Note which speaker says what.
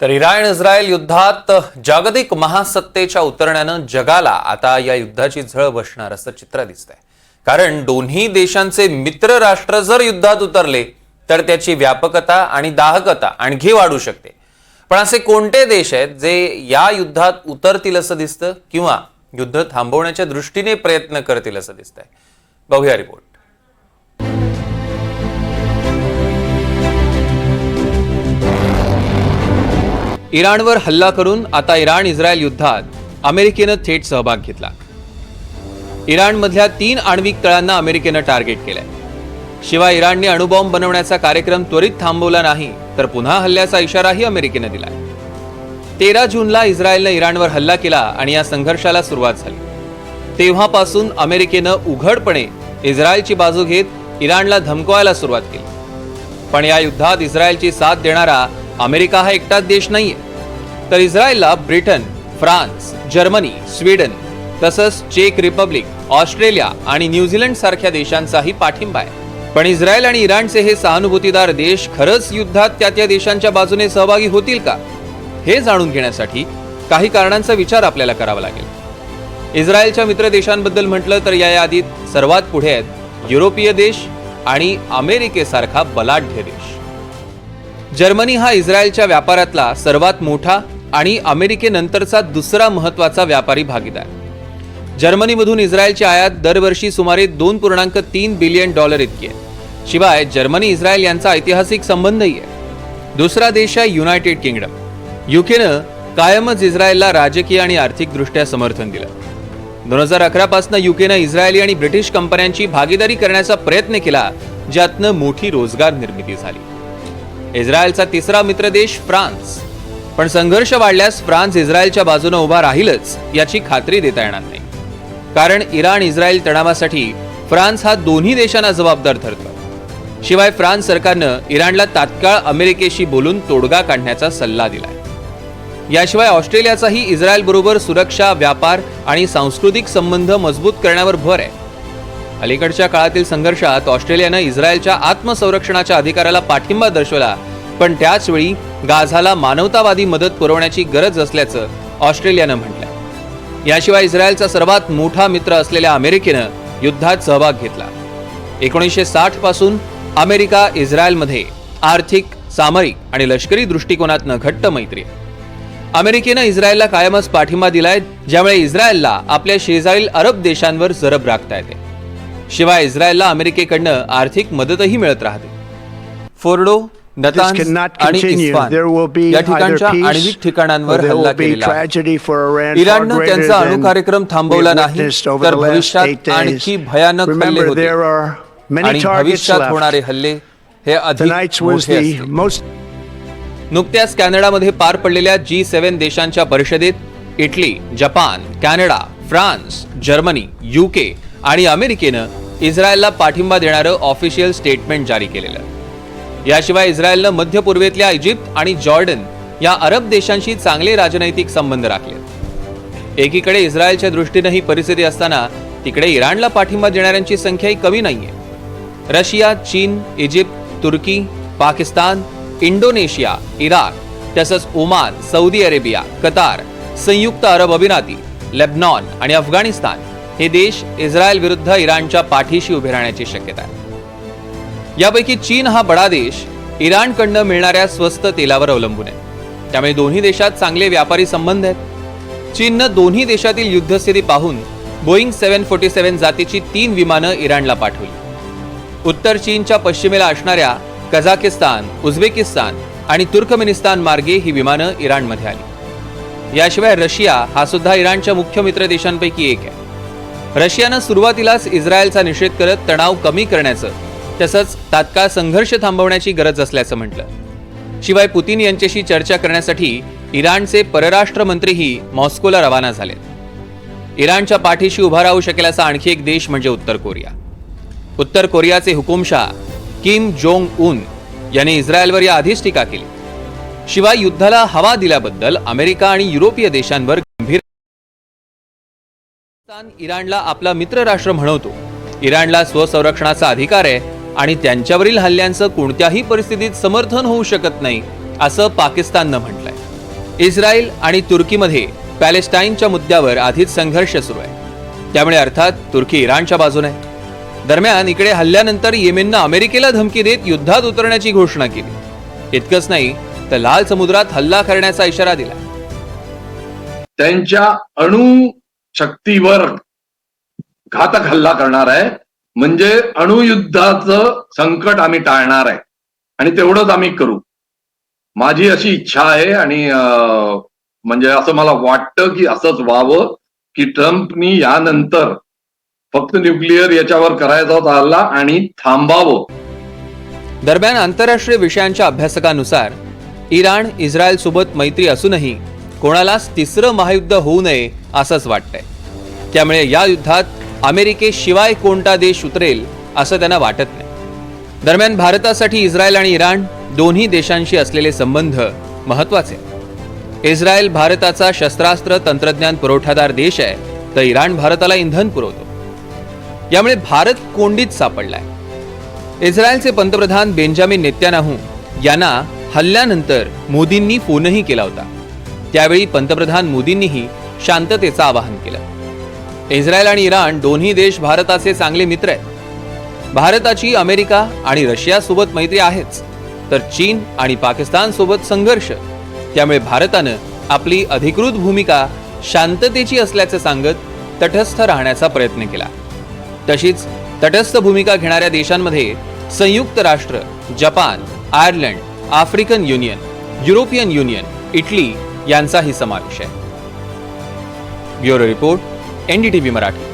Speaker 1: तर Iran Israel युद्धात जागतिक महासत्तेच्या उतरण्यानं जगाला आता या युद्धाची झळ बसणार असं चित्र दिसतंय. कारण दोन्ही देशांचे मित्र राष्ट्र जर युद्धात उतरले तर त्याची व्यापकता आणि दाहकता आणखी वाढू शकते. पण असे कोणते देश आहेत जे या युद्धात उतरतील असं दिसतं किंवा युद्ध थांबवण्याच्या दृष्टीने प्रयत्न करतील असं दिसतंय? बघूया रिपोर्ट. इराणवर हल्ला करून आता इराण इस्रायल युद्धात अमेरिकेनं थेट सहभाग घेतला. इराणमधल्या तीन आण्विक तळांना अमेरिकेनं टार्गेट केलंय. शिवाय इराणने अणुबॉम्ब बनवण्याचा कार्यक्रम त्वरित थांबवला नाही तर पुन्हा हल्ल्याचा इशाराही अमेरिकेनं दिला तेरा जूनला इस्रायलनं इराणवर हल्ला केला आणि या संघर्षाला सुरुवात झाली. तेव्हापासून अमेरिकेनं उघडपणे इस्रायलची बाजू घेत इराणला धमकवायला सुरुवात केली. पण या युद्धात इस्रायलची साथ देणारा अमेरिका हा एकटाच देश नाहीये. तर इस्रायलला ब्रिटन फ्रान्स जर्मनी स्वीडन तसंच चेक रिपब्लिक ऑस्ट्रेलिया आणि न्यूझीलंड सारख्या देशांचाही पाठिंबा आहे. पण इस्रायल आणि इराणचे हे सहानुभूतीदार देश खरंच युद्धात त्या त्या देशांच्या बाजूने सहभागी होतील का? हे जाणून घेण्यासाठी काही कारणांचा विचार आपल्याला करावा लागेल. इस्रायलच्या मित्र देशांबद्दल म्हटलं तर या यादीत सर्वात पुढे आहेत युरोपीय देश आणि अमेरिकेसारखा बलाढ्य देश. जर्मनी हा इस्रायलच्या व्यापारातला सर्वात मोठा आणि अमेरिकेनंतरचा दुसरा महत्त्वाचा व्यापारी भागीदार. जर्मनीमधून इस्रायलची आयात दरवर्षी सुमारे दोन पूर्णांक तीन बिलियन डॉलर इतकी आहे. शिवाय जर्मनी इस्रायल यांचा ऐतिहासिक संबंधही आहे. दुसरा देश आहे युनायटेड किंगडम. युकेनं कायमच इस्रायलला राजकीय आणि आर्थिकदृष्ट्या समर्थन दिलं. दोन हजार अकरापासून युकेनं इस्रायली आणि ब्रिटिश कंपन्यांची भागीदारी करण्याचा प्रयत्न केला ज्यातनं मोठी रोजगार निर्मिती झाली. इस्रायलचा तिसरा मित्र देश फ्रान्स. पण संघर्ष वाढल्यास फ्रान्स इस्रायलच्या बाजूने उभा राहीलच याची खात्री देता येणार नाही. कारण इराण इस्रायल तणावासाठी फ्रान्स हा दोन्ही देशांना जबाबदार ठरतो शिवाय फ्रान्स सरकारनं इराणला तात्काळ अमेरिकेशी बोलून तोडगा काढण्याचा सल्ला दिलाय. याशिवाय ऑस्ट्रेलियाचाही इस्रायल बरोबर सुरक्षा व्यापार आणि सांस्कृतिक संबंध मजबूत करण्यावर भर आहे. अलीकडच्या काळातील संघर्षात ऑस्ट्रेलियानं इस्रायलच्या आत्मसंरक्षणाच्या अधिकाराला पाठिंबा दर्शवला पण त्याचवेळी गाझाला मानवतावादी मदत पुरवण्याची गरज असल्याचं ऑस्ट्रेलियानं म्हटलंय. याशिवाय इस्रायलचा सर्वात मोठा मित्र असलेल्या अमेरिकेनं युद्धात सहभाग घेतला. एकोणीसशे साठपासून अमेरिका इस्रायलमध्ये आर्थिक सामरिक आणि लष्करी दृष्टिकोनातनं घट्ट मैत्री अमेरिकेनं इस्रायलला कायमच पाठिंबा दिलाय ज्यामुळे इस्रायलला आपल्या शेजारील अरब देशांवर जरब राखता येते. शिवाय इस्रायलला अमेरिकेकडनं आर्थिक मदतही मिळत राहते. फोर्डो आणि या ठिकाणच्या आण्विक ठिकाणांवर हल्ला केलेला इराणनं त्यांचा अणुकार्यक्रम थांबवला नाही तर भविष्यात. आणखी भयानक हल्ले होते आणि भविष्यात होणारे. हल्ले हे अधिक मोठे नुकत्याच कॅनडामध्ये पार पडलेल्या जी सेव्हन देशांच्या परिषदेत Italy Japan Canada France Germany UK आणि अमेरिकेनं इस्रायलला पाठिंबा देणारं ऑफिशियल स्टेटमेंट जारी केलेलं याशिवाय इस्रायलनं मध्य पूर्वेतल्या इजिप्त आणि जॉर्डन या अरब देशांशी चांगले राजनैतिक संबंध राखले. एकीकडे इस्रायलच्या दृष्टीनं ही परिस्थिती असताना तिकडे इराणला पाठिंबा देणाऱ्यांची संख्याही कमी नाहीये. रशिया चीन इजिप्त तुर्की पाकिस्तान इंडोनेशिया इराक तसंच ओमान सौदी अरेबिया कतार संयुक्त अरब अमिराती लेबनॉन आणि अफगाणिस्तान हे देश इस्रायल विरुद्ध इराणच्या पाठीशी उभे राहण्याची शक्यता आहे. यापैकी चीन हा बडा देश इराणकडनं मिळणाऱ्या स्वस्त तेलावर अवलंबून आहे. त्यामुळे दोन्ही देशात चांगले व्यापारी संबंध आहेत. चीननं दोन्ही देशातील युद्धस्थिती पाहून बोईंग सेव्हन फोर्टी सेव्हन जातीची तीन विमानं इराणला पाठवली. उत्तर चीनच्या पश्चिमेला असणाऱ्या कझाकिस्तान उझबेकिस्तान आणि तुर्कमेनिस्तान मार्गे ही विमानं इराणमध्ये आली. याशिवाय रशिया हा सुद्धा इराणच्या मुख्य मित्र देशांपैकी एक आहे. रशियानं सुरुवातीलाच इस्रायलचा निषेध करत तणाव कमी करण्याचं तसंच तात्काळ संघर्ष थांबवण्याची गरज असल्याचं म्हटलं. शिवाय पुतीन यांच्याशी चर्चा करण्यासाठी इराणचे परराष्ट्र मंत्रीही मॉस्कोला रवाना झालेत. इराणच्या पाठीशी उभा राहू शकेल असा आणखी एक देश म्हणजे उत्तर कोरिया. उत्तर कोरियाचे हुकुमशाह किम जोंग उन यांनी इस्रायलवर या आधीच टीका केली. शिवाय युद्धाला हवा दिल्याबद्दल अमेरिका आणि युरोपीय देशांवर गंभीर पाकिस्तान इराणला आपला मित्र राष्ट्र म्हणवतो. इराणला स्वसंरक्षणाचा अधिकार आहे आणि त्यांच्यावरील हल्ल्यांचं कोणत्याही परिस्थितीत समर्थन होऊ शकत नाही असं पाकिस्ताननं म्हटलंय. इस्रायल आणि तुर्कीमध्ये पॅलेस्टाईनच्या मुद्द्यावर आधीच संघर्ष सुरू आहे. त्यामुळे अर्थात तुर्की इराणच्या बाजूने आहे. दरम्यान इकडे हल्ल्यानंतर येमेननं अमेरिकेला धमकी देत युद्धात उतरण्याची घोषणा केली. इतकंच नाही तर लाल समुद्रात हल्ला करण्याचा इशारा दिला
Speaker 2: त्यांच्या अणू शक्तीवर घातक हल्ला करणार आहे. म्हणजे अणुयुद्धाचं संकट आम्ही टाळणार आहे. आणि तेवढंच आम्ही करू. माझी अशी इच्छा आहे आणि म्हणजे असं मला वाटतं की असंच व्हावं की ट्रम्पनी यानंतर फक्त न्यूक्लिअर याच्यावर करायचा होता आणि थांबावं.
Speaker 1: दरम्यान आंतरराष्ट्रीय विषयांच्या अभ्यासकानुसार इराण इस्रायल सोबत मैत्री असूनही कोणालाच तिसरं महायुद्ध होऊ नये असंच वाटतंय. त्यामुळे या युद्धात अमेरिकेशिवाय कोणता देश उतरेल असं त्यांना वाटत नाही. दरम्यान भारतासाठी इस्रायल आणि इराण दोन्ही देशांशी असलेले संबंध महत्त्वाचे इस्रायल भारताचा शस्त्रास्त्र तंत्रज्ञान पुरवठादार देश आहे तर इराण भारताला इंधन पुरवतो. यामुळे भारत कोंडीत सापडलाय. इस्रायलचे पंतप्रधान बेंजामिन नेत्यानाहू यांना हल्ल्यानंतर मोदींनी फोनही केला होता. त्यावेळी पंतप्रधान मोदींनीही शांततेचं आवाहन केलं. इस्रायल आणि इराण दोन्ही देश भारताचे चांगले मित्र आहेत. भारताची अमेरिका आणि रशियासोबत मैत्री आहेच. तर चीन आणि पाकिस्तानसोबत संघर्ष त्यामुळे भारतानं आपली अधिकृत भूमिका शांततेची असल्याचं सांगत तटस्थ राहण्याचा प्रयत्न केला. तशीच तटस्थ भूमिका घेणाऱ्या देशांमध्ये संयुक्त राष्ट्र Japan Ireland African Union European Union Italy यांचाही समावेश आहे. Bureau report NDTV Marathi